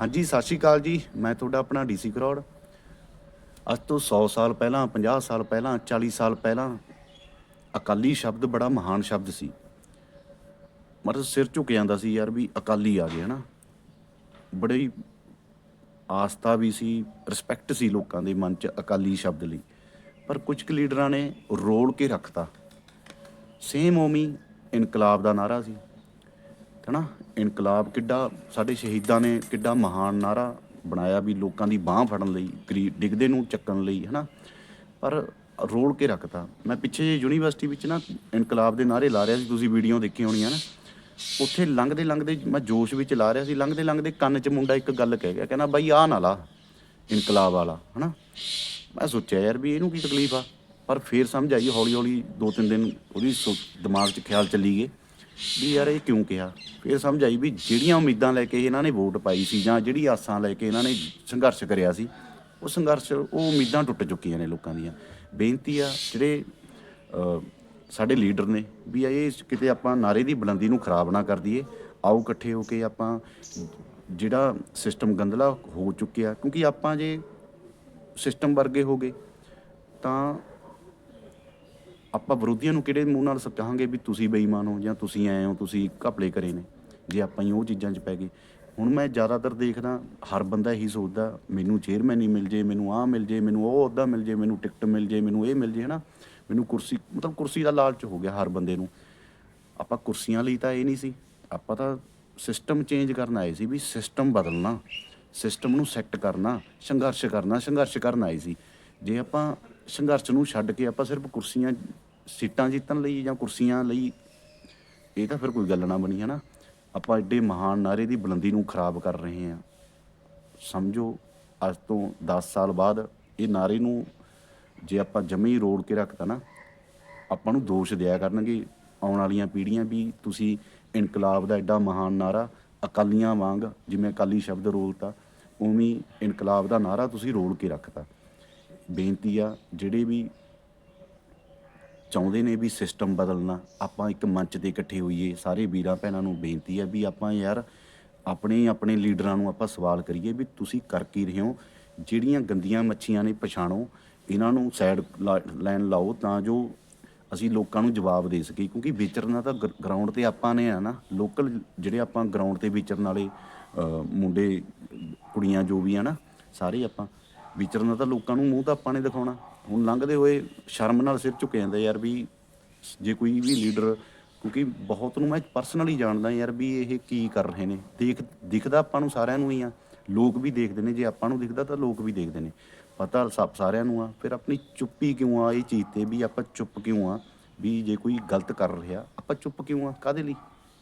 ਹਾਂਜੀ, ਸਤਿ ਸ਼੍ਰੀ ਅਕਾਲ ਜੀ। ਮੈਂ ਤੁਹਾਡਾ ਆਪਣਾ ਡੀਸੀ ਕਰੋੜ। ਅੱਜ ਤੋਂ 100 ਸਾਲ ਪਹਿਲਾਂ 50 ਸਾਲ ਪਹਿਲਾਂ 40 ਸਾਲ ਪਹਿਲਾਂ ਅਕਾਲੀ ਸ਼ਬਦ ਬੜਾ ਮਹਾਨ ਸ਼ਬਦ ਸੀ। ਮਤਲਬ ਸਿਰ ਝੁਕ ਜਾਂਦਾ ਸੀ ਯਾਰ ਵੀ ਅਕਾਲੀ ਆ ਗਏ, ਹਨਾ? ਬੜੀ ਆਸਥਾ ਵੀ ਸੀ ਰਿਸਪੈਕਟ ਸੀ ਲੋਕਾਂ ਦੇ ਮਨ 'ਚ ਅਕਾਲੀ ਸ਼ਬਦ ਲਈ। ਪਰ ਕੁਝ ਕੁ ਲੀਡਰਾਂ ਨੇ ਰੋਲ ਕੇ ਰੱਖਤਾ। ਸੇਮ ਓਮੀ ਇਨਕਲਾਬ ਦਾ ਨਾਰਾ ਸੀ। ਹਨਾ ਇਨਕਲਾਬ ਕਿੱਡਾ, ਸਾਡੇ ਸ਼ਹੀਦਾਂ ਨੇ ਕਿੱਡਾ ਮਹਾਨ ਨਾਰਾ ਬਣਾਇਆ ਵੀ ਲੋਕਾਂ ਦੀ ਬਾਹ ਫੜਨ ਲਈ, ਗਰੀਬ ਡਿੱਗਦੇ ਨੂੰ ਚੱਕਣ ਲਈ ਹਨਾ ਪਰ ਰੋਲ ਕੇ ਰੱਖਤਾ। ਮੈਂ ਪਿੱਛੇ ਜੇ ਯੂਨੀਵਰਸਿਟੀ ਵਿੱਚ ਨਾ ਇਨਕਲਾਬ ਦੇ ਨਾਰੇ ਲਾ ਰਿਹਾ ਸੀ, ਤੁਸੀਂ ਵੀਡੀਓ ਦੇਖੀ ਹੋਣੀ ਹੈ ਨਾ। ਉੱਥੇ ਲੰਘਦੇ ਲੰਘਦੇ ਮੈਂ ਜੋਸ਼ ਵਿੱਚ ਲਾ ਰਿਹਾ ਸੀ, ਲੰਘਦੇ ਲੰਘਦੇ ਕੰਨ 'ਚ ਮੁੰਡਾ ਇੱਕ ਗੱਲ ਕਹਿ ਗਿਆ, ਕਹਿੰਦਾ, ਬਾਈ, ਆਹ ਨਾ ਲਾ, ਇਨਕਲਾਬ ਵਾਲਾ ਹਨਾ ਮੈਂ ਸੋਚਿਆ, ਯਾਰ, ਵੀ ਇਹਨੂੰ ਕੀ ਤਕਲੀਫ ਆ? ਪਰ ਫੇਰ ਸਮਝ ਆਈ ਹੌਲੀ ਹੌਲੀ ਦੋ ਤਿੰਨ ਦਿਨ ਉਹਦੀ ਸੋ- ਦਿਮਾਗ 'ਚ ਖਿਆਲ ਚੱਲੀ ਗਏ। ਵੀ ਯਾਰ ਇਹ ਕਿਉਂ ਕਿਹਾ? ਫਿਰ ਸਮਝ ਆਈ ਵੀ ਜਿਹੜੀਆਂ ਉਮੀਦਾਂ ਲੈ ਕੇ ਇਹਨਾਂ ਨੇ ਵੋਟ ਪਾਈ ਸੀ ਜਾਂ ਜਿਹੜੀ ਆਸਾਂ ਲੈ ਕੇ ਇਹਨਾਂ ਨੇ ਸੰਘਰਸ਼ ਕਰਿਆ ਸੀ, ਉਹ ਸੰਘਰਸ਼, ਉਹ ਉਮੀਦਾਂ ਟੁੱਟ ਚੁੱਕੀਆਂ ਨੇ ਲੋਕਾਂ ਦੀਆਂ। ਬੇਨਤੀ ਆ ਜਿਹੜੇ ਸਾਡੇ ਲੀਡਰ ਨੇ ਵੀ ਇਹ ਕਿਤੇ ਆਪਾਂ ਨਾਰੇ ਦੀ ਬੁਲੰਦੀ ਨੂੰ ਖਰਾਬ ਨਾ ਕਰ ਦਈਏ, ਆਓ ਇਕੱਠੇ ਹੋ ਕੇ ਆਪਾਂ ਜਿਹੜਾ ਸਿਸਟਮ ਗੰਦਲਾ ਹੋ ਚੁੱਕਿਆ, ਕਿਉਂਕਿ ਆਪਾਂ ਜੇ ਸਿਸਟਮ ਵਰਗੇ ਹੋ ਗਏ, ਤਾਂ ਆਪਾਂ ਵਿਰੋਧੀਆਂ ਨੂੰ ਕਿਹੜੇ ਮੂੰਹ ਨਾਲ ਸਮਝਾਵਾਂਗੇ ਵੀ ਤੁਸੀਂ ਬੇਈਮਾਨ ਹੋ ਜਾਂ ਤੁਸੀਂ ਐ ਹੋ, ਤੁਸੀਂ ਘਪਲੇ ਕਰੇ ਨੇ? ਜੇ ਆਪਾਂ ਹੀ ਉਹ ਚੀਜ਼ਾਂ 'ਚ ਪੈ ਗਏ। ਹੁਣ ਮੈਂ ਜ਼ਿਆਦਾਤਰ ਦੇਖਦਾ, ਹਰ ਬੰਦਾ ਇਹੀ ਸੋਚਦਾ, ਮੈਨੂੰ ਚੇਅਰਮੈਨ ਹੀ ਮਿਲ ਜੇ, ਮੈਨੂੰ ਆਹ ਮਿਲ ਜੇ, ਮੈਨੂੰ ਉਹ ਅਹੁਦਾ ਮਿਲ ਜੇ, ਮੈਨੂੰ ਟਿਕਟ ਮਿਲ ਜੇ, ਮੈਨੂੰ ਇਹ ਮਿਲ ਜੇ, ਹਨਾ? ਮੈਨੂੰ ਕੁਰਸੀ, ਮਤਲਬ ਕੁਰਸੀ ਦਾ ਲਾਲਚ ਹੋ ਗਿਆ ਹਰ ਬੰਦੇ ਨੂੰ। ਆਪਾਂ ਕੁਰਸੀਆਂ ਲਈ ਤਾਂ ਇਹ ਨਹੀਂ ਸੀ। ਆਪਾਂ ਤਾਂ ਸਿਸਟਮ ਚੇਂਜ ਕਰਨ ਆਏ ਸੀ ਵੀ ਸਿਸਟਮ ਬਦਲਣਾ ਸਿਸਟਮ ਨੂੰ ਸੈੱਟ ਕਰਨਾ, ਸੰਘਰਸ਼ ਕਰਨਾ, ਸੰਘਰਸ਼ ਕਰਨ ਆਏ ਸੀ। ਜੇ ਆਪਾਂ ਸੰਘਰਸ਼ ਨੂੰ ਛੱਡ ਕੇ ਆਪਾਂ ਸਿਰਫ ਕੁਰਸੀਆਂ ਸੀਟਾਂ ਜਿੱਤਣ ਲਈ ਜਾਂ ਕੁਰਸੀਆਂ ਲਈ, ਇਹ ਤਾਂ ਫਿਰ ਕੋਈ ਗੱਲ ਨਾ ਬਣੀ ਹੈ ਨਾ ਆਪਾਂ ਐਡੇ ਮਹਾਨ ਨਾਰੇ ਦੀ ਬੁਲੰਦੀ ਨੂੰ ਖਰਾਬ ਕਰ ਰਹੇ ਹਾਂ। ਸਮਝੋ, ਅੱਜ ਤੋਂ 10 ਸਾਲ ਬਾਅਦ ਇਹ ਨਾਰੇ ਨੂੰ ਜੇ ਆਪਾਂ ਜਮੀ ਰੋੜ ਕੇ ਰੱਖਤਾ ਨਾ, ਆਪਾਂ ਨੂੰ ਦੋਸ਼ ਦਿਆ ਕਰਨਗੇ। ਆਉਣ ਵਾਲੀਆਂ ਪੀੜ੍ਹੀਆਂ ਵੀ ਤੁਸੀਂ ਇਨਕਲਾਬ ਦਾ ਐਡਾ ਮਹਾਨ ਨਾਰਾ ਅਕਾਲੀਆਂ ਵਾਂਗ, ਜਿਵੇਂ ਅਕਾਲੀ ਸ਼ਬਦ ਰੋਲਤਾ, ਉਵੇਂ ਇਨਕਲਾਬ ਦਾ ਨਾਰਾ ਤੁਸੀਂ ਰੋਲ ਕੇ ਰੱਖਤਾ। ਬੇਨਤੀ ਆ, ਜਿਹੜੇ ਵੀ ਚਾਹੁੰਦੇ ਨੇ ਵੀ ਸਿਸਟਮ ਬਦਲਣਾ। ਆਪਾਂ ਇੱਕ ਮੰਚ ਤੇ ਇਕੱਠੇ ਹੋਈਏ। ਸਾਰੇ ਵੀਰਾਂ ਭੈਣਾਂ ਨੂੰ ਬੇਨਤੀ ਹੈ ਵੀ ਆਪਾਂ ਯਾਰ ਆਪਣੇ ਆਪਣੇ ਲੀਡਰਾਂ ਨੂੰ ਆਪਾਂ ਸਵਾਲ ਕਰੀਏ ਵੀ ਤੁਸੀਂ ਕਰ ਕੀ ਰਹੇ ਹੋ? ਜਿਹੜੀਆਂ ਗੰਦੀਆਂ ਮੱਛੀਆਂ ਨੇ ਪਛਾਣੋ, ਇਹਨਾਂ ਨੂੰ ਸਾਈਡ ਲਾਈਨ ਲਾਓ ਤਾਂ ਜੋ ਅਸੀਂ ਲੋਕਾਂ ਨੂੰ ਜਵਾਬ ਦੇ ਸਕੀਏ। ਕਿਉਂਕਿ ਵਿਚਰਨਾ ਤਾਂ ਗਰਾਊਂਡ ਤੇ ਆਪਾਂ ਨੇ ਆ ਨਾ। ਲੋਕਲ ਜਿਹੜੇ ਆਪਾਂ ਗਰਾਊਂਡ ਤੇ ਵਿਚਰਨ ਵਾਲੇ ਮੁੰਡੇ, ਕੁੜੀਆਂ ਜੋ ਵੀ ਆ ਨਾ, ਸਾਰੇ ਆਪਾਂ। ਵਿਚਰਨਾ ਤਾਂ ਲੋਕਾਂ ਨੂੰ ਮੂੰਹ ਤਾਂ ਆਪਾਂ ਨੇ ਦਿਖਾਉਣਾ। ਹੁਣ ਲੰਘਦੇ ਹੋਏ ਸ਼ਰਮ ਨਾਲ ਸਿਰ ਝੁਕ ਜਾਂਦਾ ਯਾਰ ਵੀ ਜੇ ਕੋਈ ਵੀ ਲੀਡਰ, ਕਿਉਂਕਿ ਬਹੁਤ ਨੂੰ ਮੈਂ ਪਰਸਨਲੀ ਜਾਣਦਾ ਯਾਰ ਵੀ ਇਹ ਕੀ ਕਰ ਰਹੇ ਨੇ। ਦੇਖ, ਦਿਖਦਾ ਆਪਾਂ ਨੂੰ ਸਾਰਿਆਂ ਨੂੰ ਹੀ ਆ। ਲੋਕ ਵੀ ਦੇਖਦੇ ਨੇ, ਜੇ ਆਪਾਂ ਨੂੰ ਦਿਖਦਾ ਤਾਂ ਲੋਕ ਵੀ ਦੇਖਦੇ ਨੇ। ਪਤਾ ਸਭ ਸਾਰਿਆਂ ਨੂੰ ਆ। ਫਿਰ ਆਪਣੀ ਚੁੱਪੀ ਕਿਉਂ ਆ ਇਹ ਚੀਜ਼ ਤੇ ਵੀ ਆਪਾਂ ਚੁੱਪ ਕਿਉਂ ਆ? ਵੀ ਜੇ ਕੋਈ ਗਲਤ ਕਰ ਰਿਹਾ, ਆਪਾਂ ਚੁੱਪ ਕਿਉਂ ਆ? ਕਾਦੇ ਲਈ?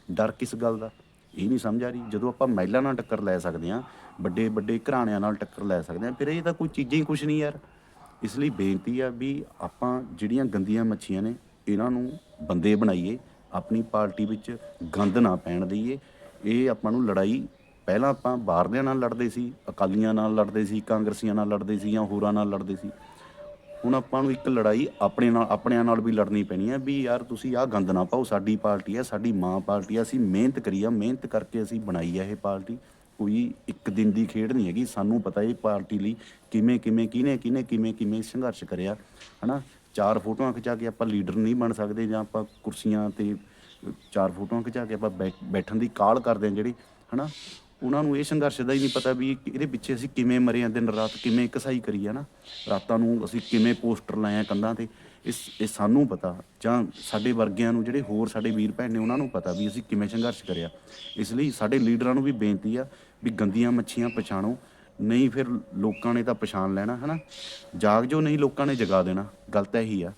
ਡਰ ਕਿਸ ਗੱਲ ਦਾ? ਇਹ ਨਹੀਂ ਸਮਝ ਆ ਰਹੀ। ਜਦੋਂ ਆਪਾਂ ਮਹਿਲਾ ਨਾਲ ਟੱਕਰ ਲੈ ਸਕਦੇ ਆ ਵੱਡੇ ਵੱਡੇ ਘਰਾਣਿਆਂ ਨਾਲ ਟੱਕਰ ਲੈ ਸਕਦੇ ਆ, ਫਿਰ ਇਹ ਤਾਂ ਕੋਈ ਚੀਜ਼ਾਂ ਹੀ ਕੁਝ ਨਹੀਂ ਯਾਰ। ਇਸ ਲਈ ਬੇਨਤੀ ਆ ਵੀ ਆਪਾਂ ਜਿਹੜੀਆਂ ਗੰਦੀਆਂ ਮੱਛੀਆਂ ਨੇ, ਇਹਨਾਂ ਨੂੰ ਬੰਦੇ ਬਣਾਈਏ, ਆਪਣੀ ਪਾਰਟੀ ਵਿੱਚ ਗੰਦ ਨਾ ਪੈਣ ਦਈਏ। ਇਹ ਆਪਾਂ ਨੂੰ ਲੜਾਈ, ਪਹਿਲਾਂ ਆਪਾਂ ਬਾਹਰਲਿਆਂ ਨਾਲ ਲੜਦੇ ਸੀ, ਅਕਾਲੀਆਂ ਨਾਲ ਲੜਦੇ ਸੀ, ਕਾਂਗਰਸੀਆਂ ਨਾਲ ਲੜਦੇ ਸੀ ਜਾਂ ਹੋਰਾਂ ਨਾਲ ਲੜਦੇ ਸੀ। ਹੁਣ ਆਪਾਂ ਨੂੰ ਇੱਕ ਲੜਾਈ ਆਪਣੇ ਨਾਲ, ਆਪਣਿਆਂ ਨਾਲ ਵੀ ਲੜਨੀ ਪੈਣੀ ਹੈ ਵੀ ਯਾਰ ਤੁਸੀਂ ਆਹ ਗੰਦ ਨਾ ਪਾਓ, ਸਾਡੀ ਪਾਰਟੀ ਹੈ ਸਾਡੀ ਮਾਂ ਪਾਰਟੀ ਹੈ ਅਸੀਂ ਮਿਹਨਤ ਕਰੀ ਆ, ਮਿਹਨਤ ਕਰਕੇ ਅਸੀਂ ਬਣਾਈ ਆ ਇਹ ਪਾਰਟੀ। ਕੋਈ ਇੱਕ ਦਿਨ ਦੀ ਖੇਡ ਨਹੀਂ ਹੈਗੀ। ਸਾਨੂੰ ਪਤਾ ਇਹ ਪਾਰਟੀ ਲਈ ਕਿਵੇਂ ਕਿਵੇਂ, ਕਿਹਨੇ ਕਿਹਨੇ, ਕਿਵੇਂ ਕਿਵੇਂ ਸੰਘਰਸ਼ ਕਰਿਆ, ਹਨਾ? ਚਾਰ ਫੋਟੋਆਂ ਖਿਚਾ ਕੇ ਆਪਾਂ ਲੀਡਰ ਨਹੀਂ ਬਣ ਸਕਦੇ ਜਾਂ ਆਪਾਂ ਕੁਰਸੀਆਂ ਤੇ ਚਾਰ ਫੋਟੋਆਂ ਖਿਚਾ ਕੇ ਆਪਾਂ ਬੈ- ਬੈਠਣ ਦੀ ਕਾਲ ਕਰਦੇ ਹਾਂ ਜਿਹੜੀ, ਹਨਾ? ਉਹਨਾਂ ਨੂੰ ਇਹ ਸੰਘਰਸ਼ ਦਾ ਹੀ ਨਹੀਂ ਪਤਾ ਵੀ ਇਹਦੇ ਪਿੱਛੇ ਅਸੀਂ ਕਿਵੇਂ ਮਰੇ ਆ ਦਿਨ ਰਾਤ ਕਿਵੇਂ ਕਸਾਈ ਕਰੀ ਆ ਨਾ। ਰਾਤਾਂ ਨੂੰ ਅਸੀਂ ਕਿਵੇਂ ਪੋਸਟਰ ਲਾਏ ਆ ਕੰਧਾਂ ਤੇ, ਇਸ, ਇਹ ਸਾਨੂੰ ਪਤਾ। ਜਾਂ ਸਾਡੇ ਵਰਗਿਆਂ ਨੂੰ ਜਿਹੜੇ ਹੋਰ ਸਾਡੇ ਵੀਰ ਭੈਣ ਨੇ ਉਹਨਾਂ ਨੂੰ ਪਤਾ ਵੀ ਅਸੀਂ ਕਿਵੇਂ ਸੰਘਰਸ਼ ਕਰਿਆ। ਇਸ ਲਈ ਸਾਡੇ ਲੀਡਰਾਂ ਨੂੰ ਵੀ ਬੇਨਤੀ ਆ ਵੀ ਗੰਦੀਆਂ ਮੱਛੀਆਂ ਪਛਾਣੋ। ਨਹੀਂ ਫਿਰ ਲੋਕਾਂ ਨੇ ਤਾਂ ਪਛਾਣ ਲੈਣਾ, ਹਨਾ। ਜਾਗ ਜੋ ਨਹੀਂ ਲੋਕਾਂ ਨੇ ਜਗਾ ਦੇਣਾ। ਗਲਤ ਇਹੀ ਆ।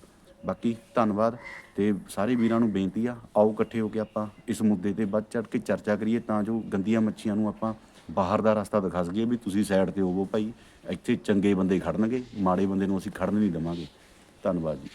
ਬਾਕੀ ਧੰਨਵਾਦ ਤੇ ਸਾਰੇ ਵੀਰਾਂ ਨੂੰ ਬੇਨਤੀ ਆ, ਆਓ ਇਕੱਠੇ ਹੋ ਕੇ ਆਪਾਂ ਇਸ ਮੁੱਦੇ ਤੇ ਵੱਧ ਚੜ ਕੇ ਚਰਚਾ ਕਰੀਏ ਤਾਂ ਜੋ ਗੰਦੀਆਂ ਮੱਛੀਆਂ ਨੂੰ ਆਪਾਂ ਬਾਹਰ ਦਾ ਰਸਤਾ ਦਿਖਾ ਸਕੀਏ ਵੀ ਤੁਸੀਂ ਸਾਈਡ ਤੇ ਹੋਵੋ ਭਾਈ, ਇੱਥੇ ਚੰਗੇ ਬੰਦੇ ਖੜਨਗੇ, ਮਾੜੇ ਬੰਦੇ ਨੂੰ ਅਸੀਂ ਖੜਨ ਨਹੀਂ ਦੇਵਾਂਗੇ। ਧੰਨਵਾਦ ਜੀ।